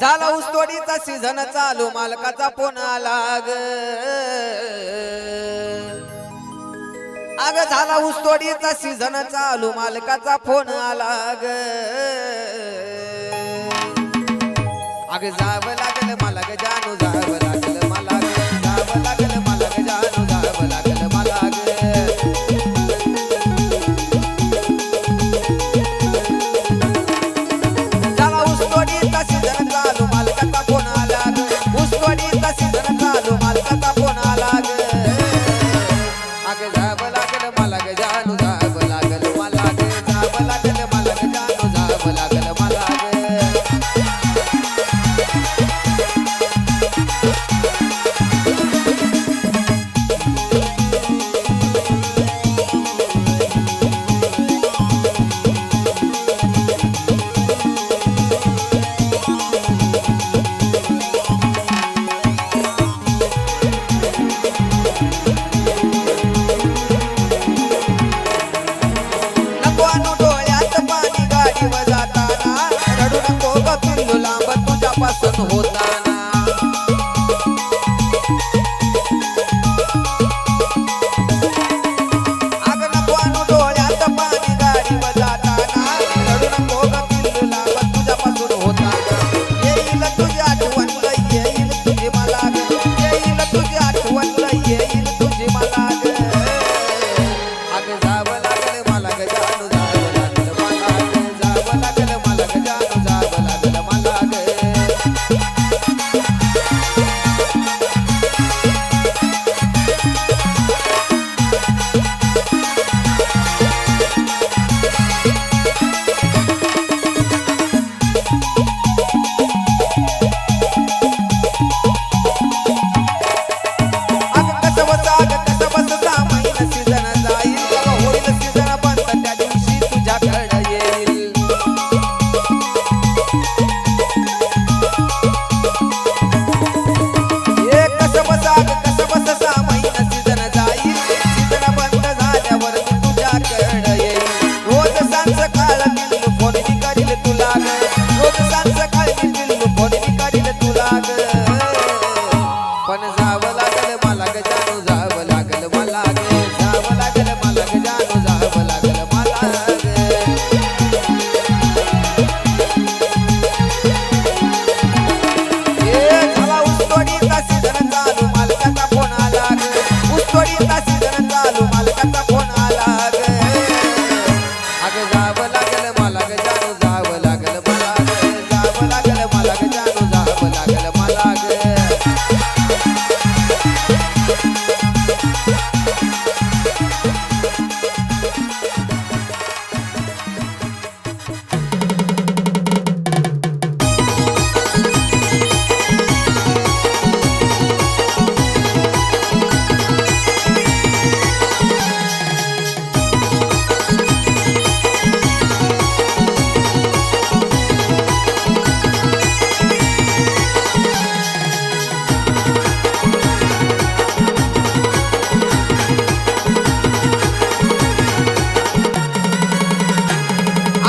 झाला ऊसतोडीचा सीझन चालू मालकाचा फोन लाग अग. झाला ऊसतोडीचा सीझन चालू मालकाचा फोन आला ग अग जावं लाग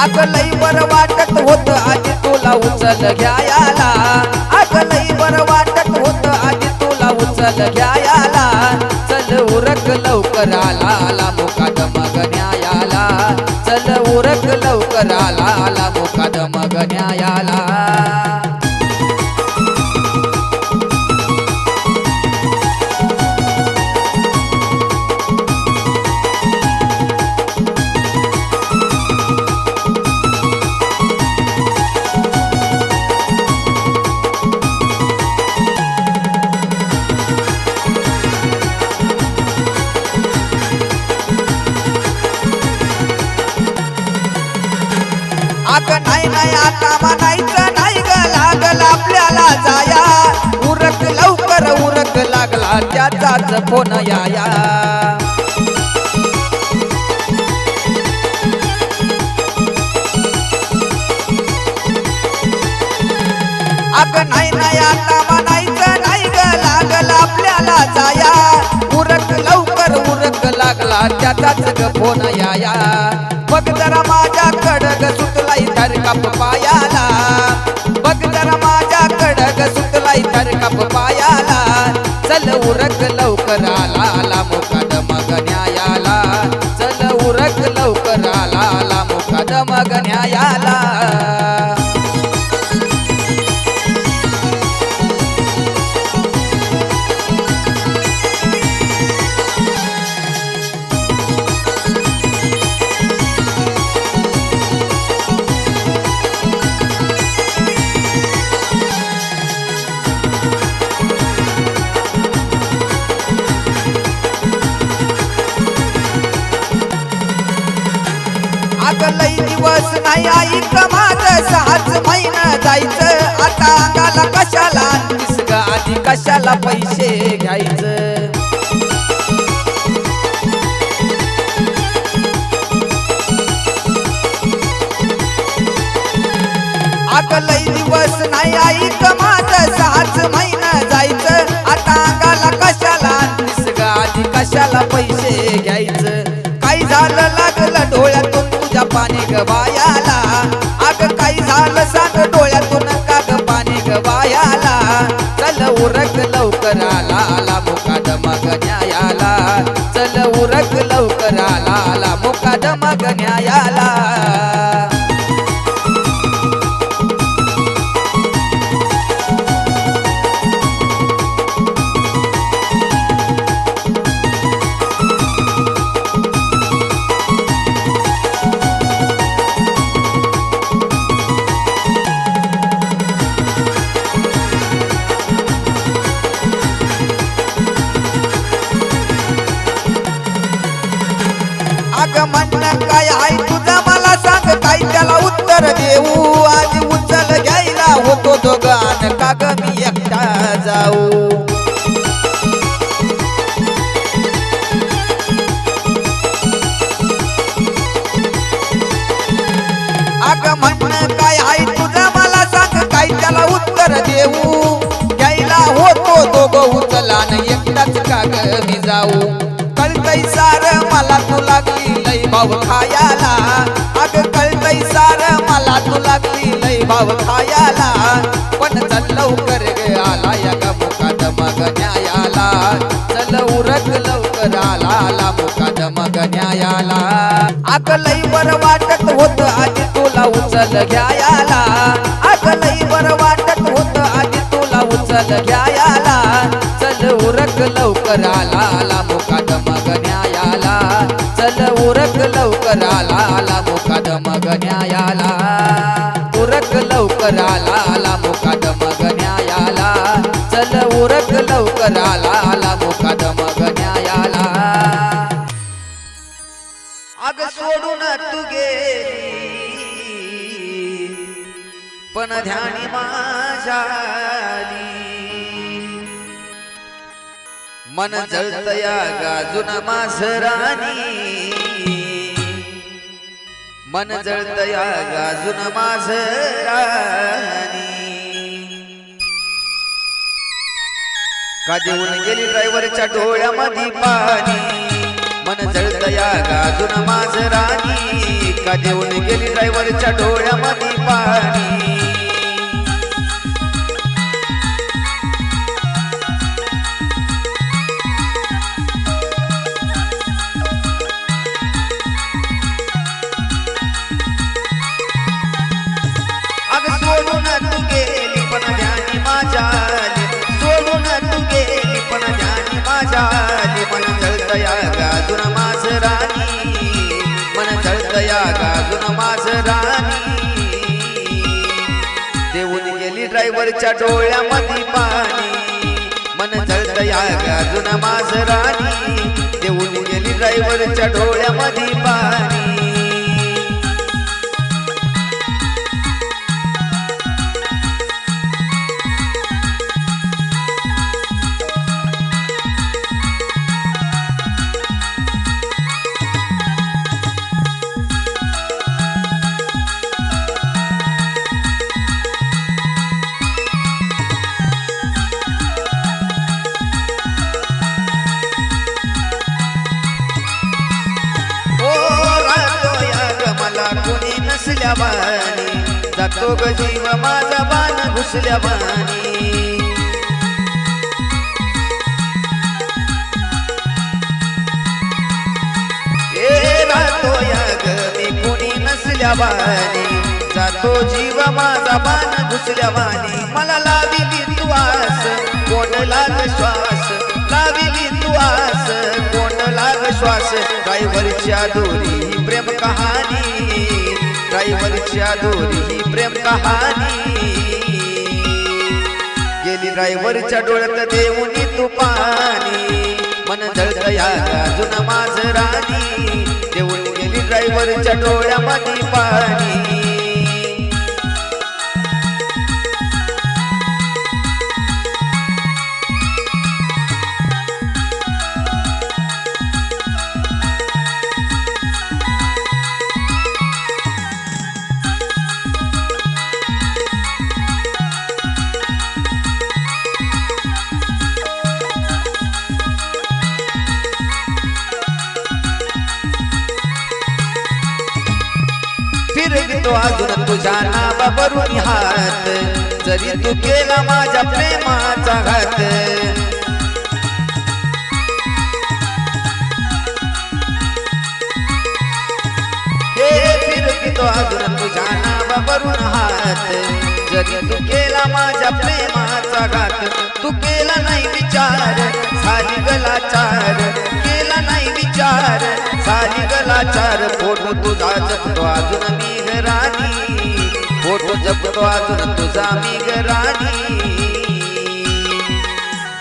अग बर वाटत होत आधी तुला उचल घ्यायाला. अग बर वाटत होत आधी तुला उचल घ्यायाला. चल उरक लवकर आला आला मुखात मग न्यायाला. चल उरक लवकर आला आला मुखात मग न्यायाला. पाक नाही नाही आता म्हणायचं नाही ग. लागल आपल्याला जाया. उरक लवकर उरक लागला त्याचाच फोन याया. अग नाही नाही आता म्हणायचं नाही ग. लागल आपल्याला जाया. उरक लवकर उरक लागला त्याचाच ग फोन याया. बघ जरा माझ्या कडग सुतलाई थर काप पायाला. बघ जरा माझ्या कडग सुतलाई थर काप पायाला. चल उरक लवकर आला आला मुकादम न्यायाला. चल उरक लवकर आला आला मुकादम न्यायाला. ग बायाला अग काही झालं सांग डोळ्यातून का पाणी ग बायाला चल उरक लवकर आला आला मुकादम मग न्यायाला. चल उरक लवकर आला आला मुकादम मग न्यायाला. अग म्हणणं काय आहे तुझं? मला सांग काय त्याला उत्तर देऊ? आधी उचल घ्यायला होतो दोघान का ग मी एकटा जाऊ? अग म्हणणं काय आहे तुझं? मला सांग काय त्याला उत्तर देऊ? घ्यायला होतो दोघं उचला न एकटाच का ग मी जाऊ? कळतय सार मला तू लागली लई भाव खायाला. अग कळतय सार मला तू लागली लई भाव खायाला. पण चल लवकर गे आला या ग मुकादम ग न्यायाला. चल उरक लवकर आला आला मुकादम मग न्यायाला. अग लई बर वाटत होत आधी तुला उचल घ्यायाला. अग लई बर वाटत होत आधी तुला उचल घ्यायाला. चल उरक लवकर आला आला लवकर आला आला मुखाद मग न्यायाला उरक लवकर आला आला मुखाद मग न्यायाला चल उरक लवकर आला आला मुखाद मग न्यायाला अग सोडून तू गेली पण ध्यानी माझ्या मन जळतया गाजून माझराणी मन जळतया गाजून माझ का देऊन गेली ड्रायव्हरच्या डोळ्यामध्ये पाणी. मन जळतया गाजून माझ राणी. का देऊन गेली ड्रायव्हरच्या डोळ्यामध्ये पाणी. मन गाजून माझ राणी? देऊन गेली ड्रायव्हरच्या डोळ्यामध्ये पाणी. मन जळतया गाजून माझ राणी? देऊन गेली ड्रायव्हरच्या डोळ्यामध्ये पाणी. असल्या बाणी जातो जीव माझा बाण घुसल्या वाणी मला लावी तू आस कोण लाग श्वास लावी तू आस कोण लाग श्वास ड्रायव्हरच्या दोरी प्रेम कहाणी ड्रायव्हरच्या दोरी प्रेम कहाणी गेली ड्रायव्हरच्या डोळ्यात देऊनी तू पाणी. मन जळत या अजून माझ राणी. देऊन गेली ड्रायव्हरच्या डोळ्यामध्ये पाणी. तो अजून तुझ्या नावावरून हात. जरी तू केला माझ्या प्रेमाचा घात. हे फिरवितो अजून तुझ्या नावावरून हात. जरी तू केला माझ्या प्रेमाचा घात. तू केला नाही विचार. सारी गलाचार. केला नाही विचार. सारी गलाचार फोटो तुझा जपतो अजून मी घराणी. फोटो जपतो अजून तुझा मी घराणी.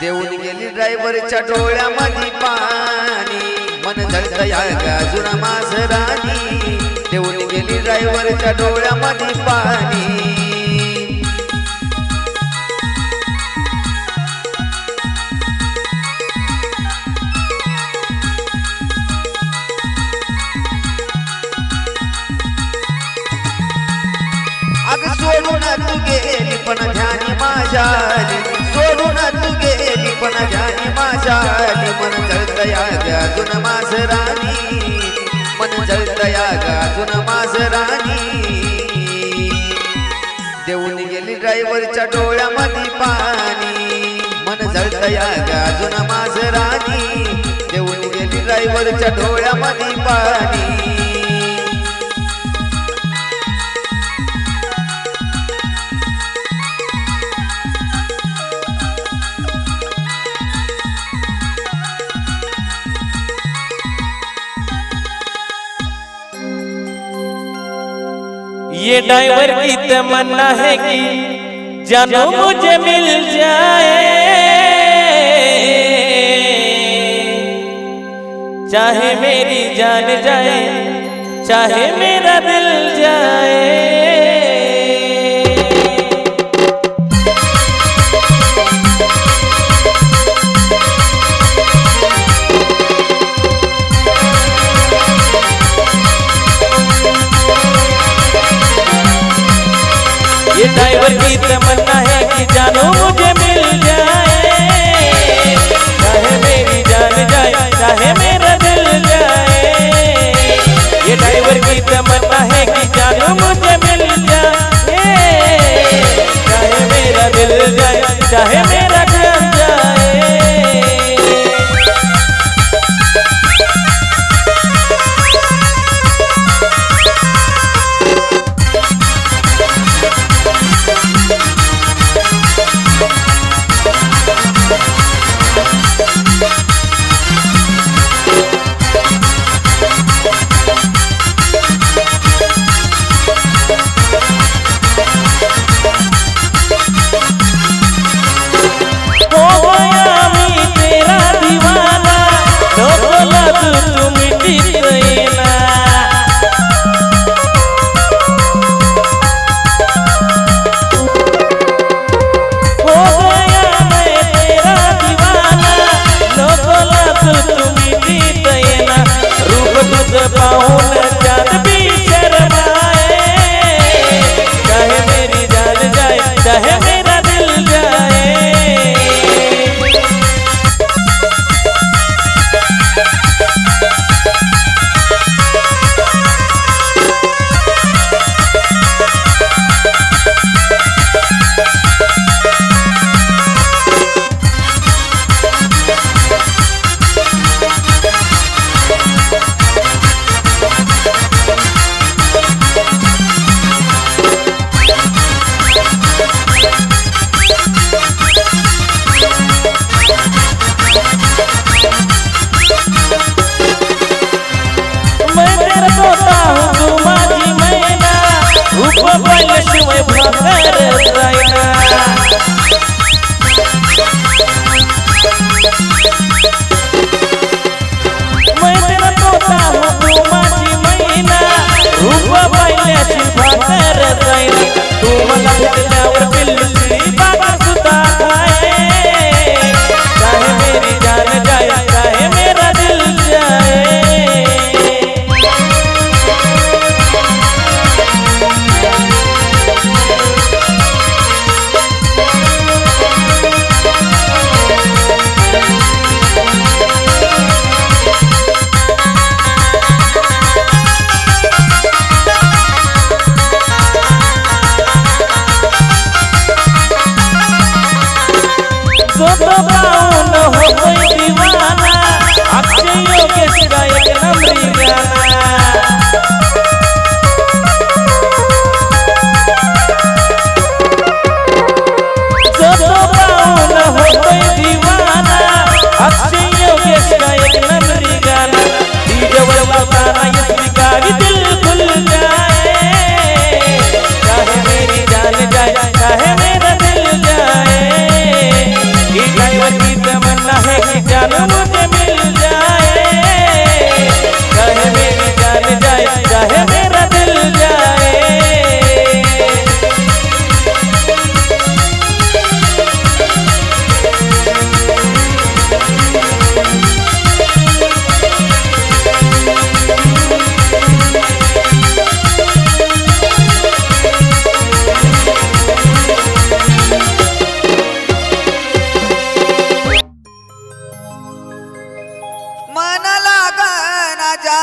देऊन गेली ड्रायव्हरच्या डोळ्यामध्ये पाणी. मन जळत या अजून माझ राणी. देऊन गेली ड्रायव्हरच्या डोळ्यामध्ये पाणी. पण ध्यानी माझ्या सोडून तू गेली पण ध्यानी माझ्या मन जळतया गाजून ग माझ राणी मन जळतया गाजून ग माझ राणी देऊन गेली ड्रायव्हरच्या डोळ्यामध्ये पाणी. मन जळतया गाजून ग माझ राणी देऊन गेली ड्रायव्हरच्या डोळ्यामध्ये पाणी. ये ड्राइवर की तमन्ना है कि जानो मुझे मिल जाए। चाहे मेरी जान जाए, चाहे मेरा दिल जाए। तमन्ना है कि जानो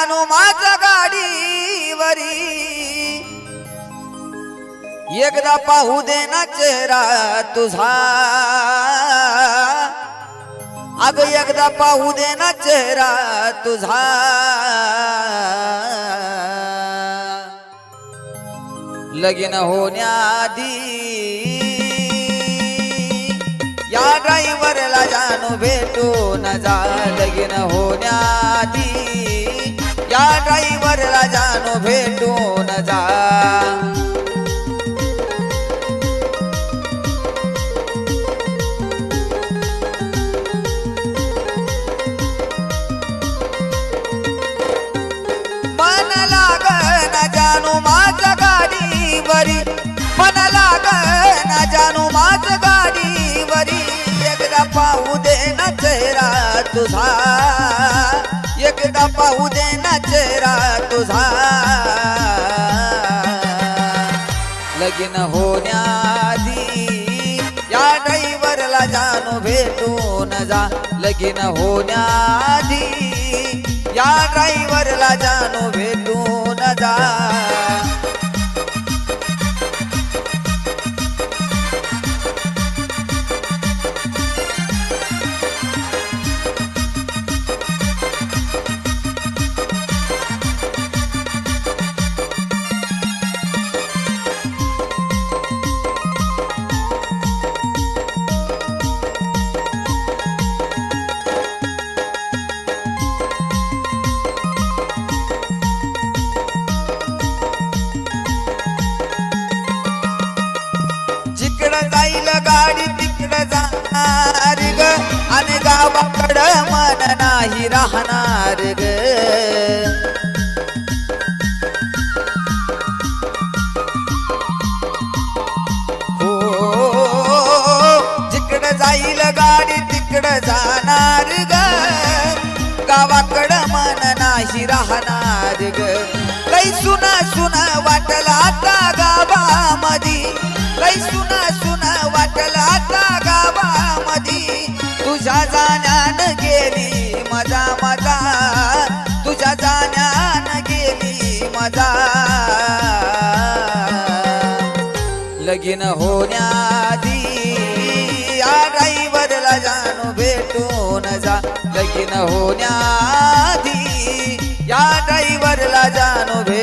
हनुमाच्या गाडीवरी. एकदा पाहू दे ना चेहरा तुझा. अग एकदा पाहू दे ना चेहरा तुझा. लगीन होण्याआधी या ड्रायव्हरला भेटू भेटून जा. लगीन होण्या या वर जाणू भेटून जा. लगीन होण्याआधी. या ड्रायव्हरला जाणू भेटून जा. लगीन होण्याआधी. या ड्रायव्हरला जाणू भेटून जा. राहणार ग. हो जिकडं जाईल गाडी तिकडं जाणार ग. गावाकडं मन नाही राहणार ग. लई सुना सुना वाटला आता गावामधी लई सुना सुना वाटला आता गावामधी तुझ्या जाण्यानं गेली. मजा मजा तुझ्या जाण्यान गेली मजा. लगीन होण्याआधी या ड्रायव्हरला जाणू भेटून जा. लगीन होण्याआधी या ड्रायव्हरला जाणू भेट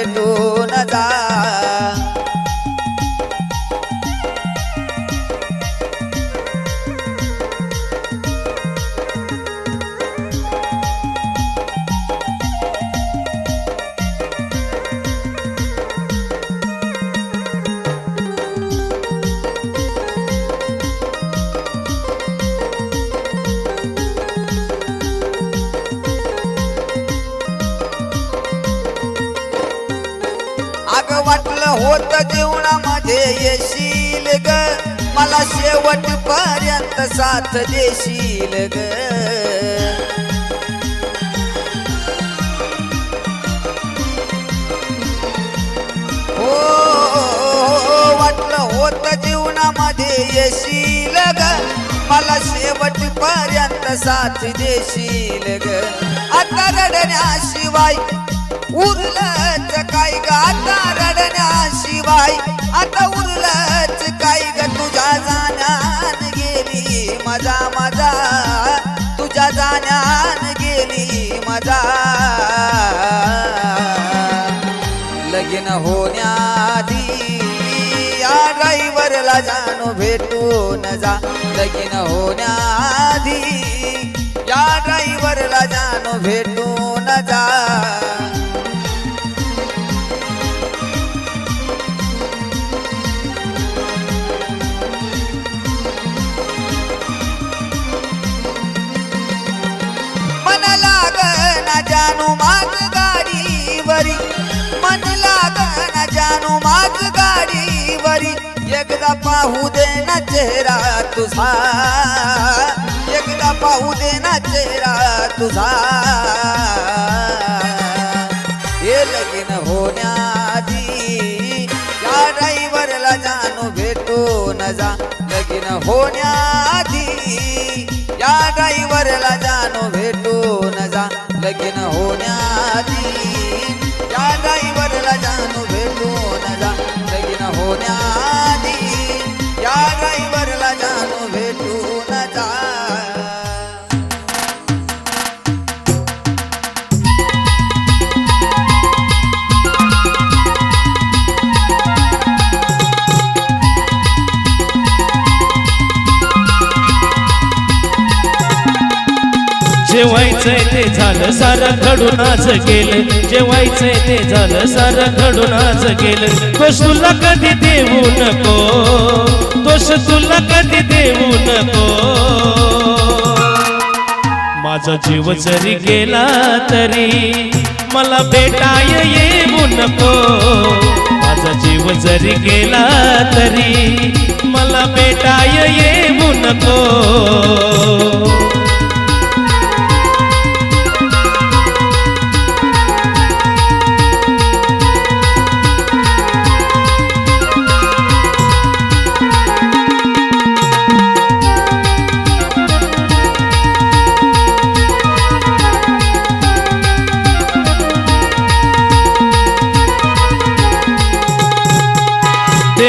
जीवना माझे येशील ग. मला शेवट पर्यंत साथ देशील ग. हो, हो, हो वाटलं होत जीवनामध्ये येशील ग. मला शेवट पर्यंत साथ देशील ग. आता रडण्याशिवाय उरलंच काय गाता रडण्याशिवाय आता उरलंच काय ग तुझ्या जाण्यान गेली मजा मजा. तुझ्या जाण्यान गेली मजा. लगीन होण्याआधी या ड्रायव्हरला जाणू भेटून जा. लगीन होण्याआधी या ड्रायव्हरला जाणू भेटून जा. माझ गाडीवरी एकदा पाहू दे ना चेहरा तुझा. एकदा पाहू दे ना चेहरा तुझा. हे लगीन होण्याआधी या ड्रायव्हरला जाणू भेटून जा. लगीन होण्याआधी या ड्रायव्हरला जाणू भेटू न जा. लगीन होण्याआधी जेवायचंय ते झालं सारं घडून आज गेलं. जेवायचंय ते झालं सारं घडून आज गेलं. दोष तुला कधी देऊ नको दोष तुला कधी देऊ नको. माझा जीव जरी गेला तरी मला भेटाय येऊ नको. माझा जीव जरी गेला तरी मला भेटाय येऊ नको.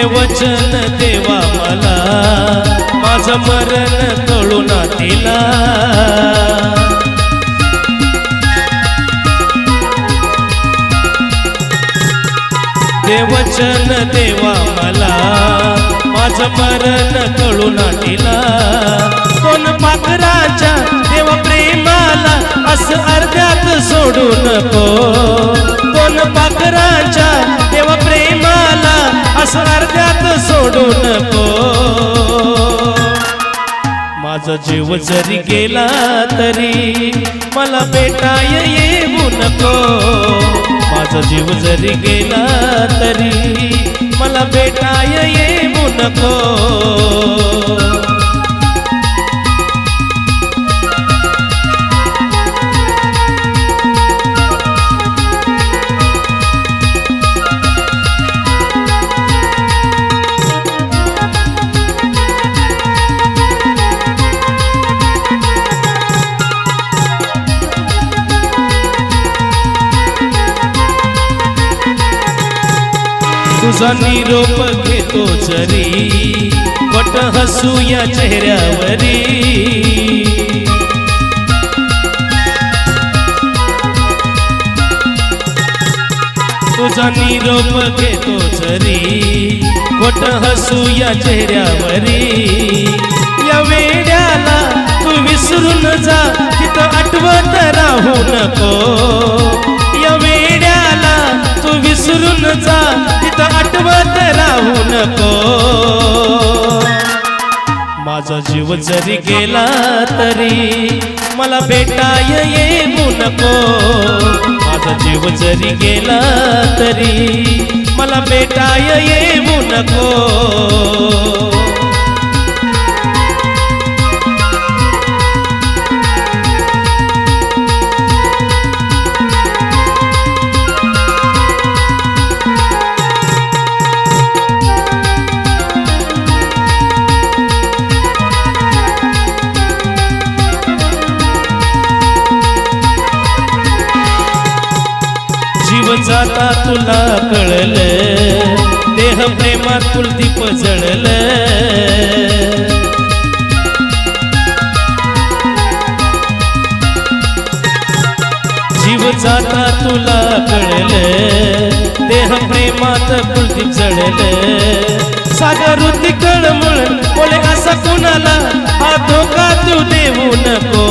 देवचन देवा मला. माझं मरण कळून तिला. देवचन देवा मला. माझं मरण कळून तिला. कोण पाखराच्या देव प्रेमाला असं अर्ध्यात सोडू नको. कोण पाखराच्या देव असं अर्ध्यात सोडू नको. माझा जीव जरी गेला तरी मला भेटाय येऊ नको. माझा जीव जरी गेला तरी मला भेटाय येऊ नको. तुझा निरोप घेतो जरी वट हसू या चेहऱ्यावरी. तुझा निरोप घेतो जरी वट हसू या चेहऱ्यावरी. या वेड्याला तू विसरून जा तिथं आठवत राहू नको. विसरून जा. तिथं आठवत राहू नको. माझा जीव जरी गेला तरी मला भेटाय येऊ नको. माझा जीव जरी गेला तरी मला भेटाय येऊ नको. जीव जाता तुला कळल. देह प्रेमात कुलदीप जळल जीव जाता तुला कळल. देह प्रेमात कुलदीप जळलं सागरुती कळमळ बोले असा कुणाला? हा धोका तू देऊ नको.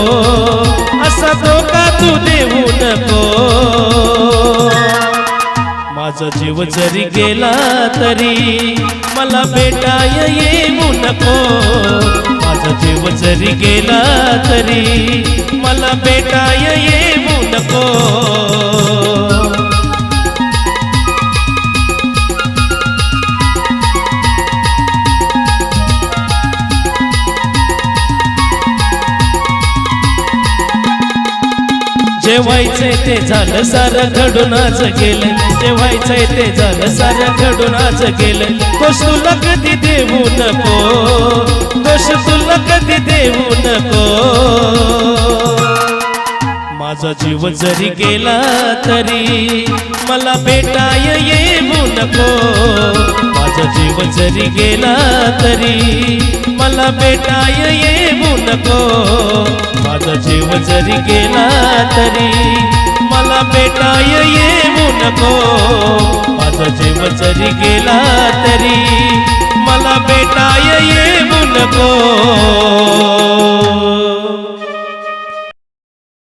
असा धोका तू देऊ नको. माझा जीव जरी गेला तरी मला भेटाय येऊ नको. माझा जीव जरी गेला तरी मला भेटाय येऊ नको. जेवायचंय ते झालं सारं घडून आज गेलं. जेवायचंय ते झालं सारं घडून आज गेलं. दोष तुला कधी देऊ नको. दोष तुला कधी देऊ नको. माझा जीव जरी गेला तरी मला भेटाय येऊ नको. माझा जीव जरी गेला तरी मला भेटाय येऊ नको. माझा जीव जरी गेला तरी मला भेटाय येऊ नको. माझा जीव जरी गेला तरी मला भेटाय येऊ नको.